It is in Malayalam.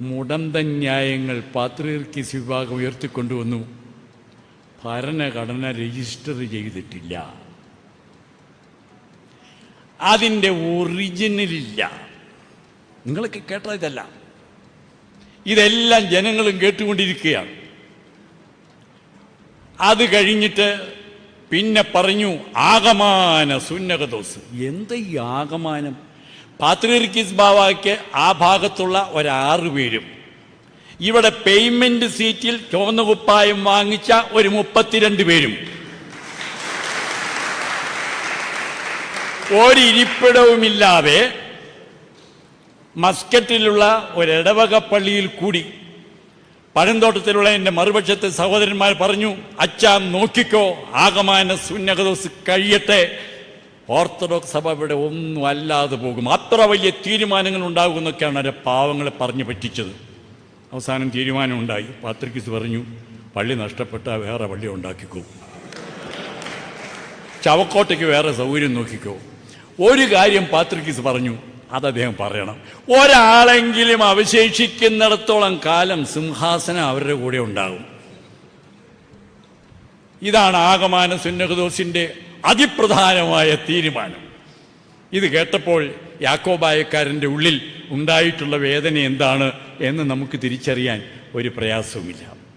മുടന്ത ന്യായങ്ങൾ പാത്രീർക്കിസ് വിഭാഗം ഉയർത്തിക്കൊണ്ടുവന്നു. ഭരണഘടന രജിസ്റ്റർ ചെയ്തിട്ടില്ല. അതിന്റെ ഒറിജിനലില്ല. നിങ്ങളൊക്കെ കേട്ട ഇതല്ല. ഇതെല്ലാം ജനങ്ങളും കേട്ടുകൊണ്ടിരിക്കുകയാണ്. അത് കഴിഞ്ഞിട്ട് പിന്നെ പറഞ്ഞു ആകമാന സുന്നകദോസ് എന്താ ഈ ആകമാനം? പാത്രീർക്കിസ് ബാവാക്ക് ആ ഭാഗത്തുള്ള ഒരാറ് പേരും ഇവിടെ പേയ്മെന്റ് സീറ്റിൽ ചുവന്ന കുപ്പായം വാങ്ങിച്ച ഒരു മുപ്പത്തിരണ്ട് പേരും. ഒരിപ്പിടവുമില്ലാതെ മസ്കറ്റിലുള്ള ഒരിടവക പള്ളിയിൽ കൂടി പഴന്തോട്ടത്തിലുള്ള എന്റെ മറുപക്ഷത്തെ സഹോദരന്മാർ പറഞ്ഞു അച്ഛാ നോക്കിക്കോ ആകമാന സുന്നകദോസ് കഴിയട്ടെ ഓർത്തഡോക്സ് സഭ ഇവിടെ ഒന്നും അല്ലാതെ പോകും. അത്ര വലിയ തീരുമാനങ്ങൾ ഉണ്ടാകുമെന്നൊക്കെയാണ് അവരെ പാവങ്ങളെ പറഞ്ഞു പറ്റിച്ചത്. അവസാനം തീരുമാനം ഉണ്ടായി പാത്രിക്കിസ് പറഞ്ഞു പള്ളി നഷ്ടപ്പെട്ട വേറെ പള്ളി ഉണ്ടാക്കിക്കോ. ചവക്കോട്ടയ്ക്ക് വേറെ സൗകര്യം നോക്കിക്കോ. ഒരു കാര്യം പാത്രിക്കിസ് പറഞ്ഞു അത് അദ്ദേഹം പറയണം. ഒരാളെങ്കിലും അവശേഷിക്കുന്നിടത്തോളം കാലം സിംഹാസനം അവരുടെ കൂടെ ഉണ്ടാകും. ഇതാണ് ആകമാന സുന്നഹദോസിന്റെ അതിപ്രധാനമായ തീരുമാനം. ഇത് കേട്ടപ്പോൾ യാക്കോബായക്കാരന്റെ ഉള്ളിൽ ഉണ്ടായിട്ടുള്ള വേദന എന്താണ് എന്ന് നമുക്ക് തിരിച്ചറിയാൻ ഒരു പ്രയാസവുമില്ല.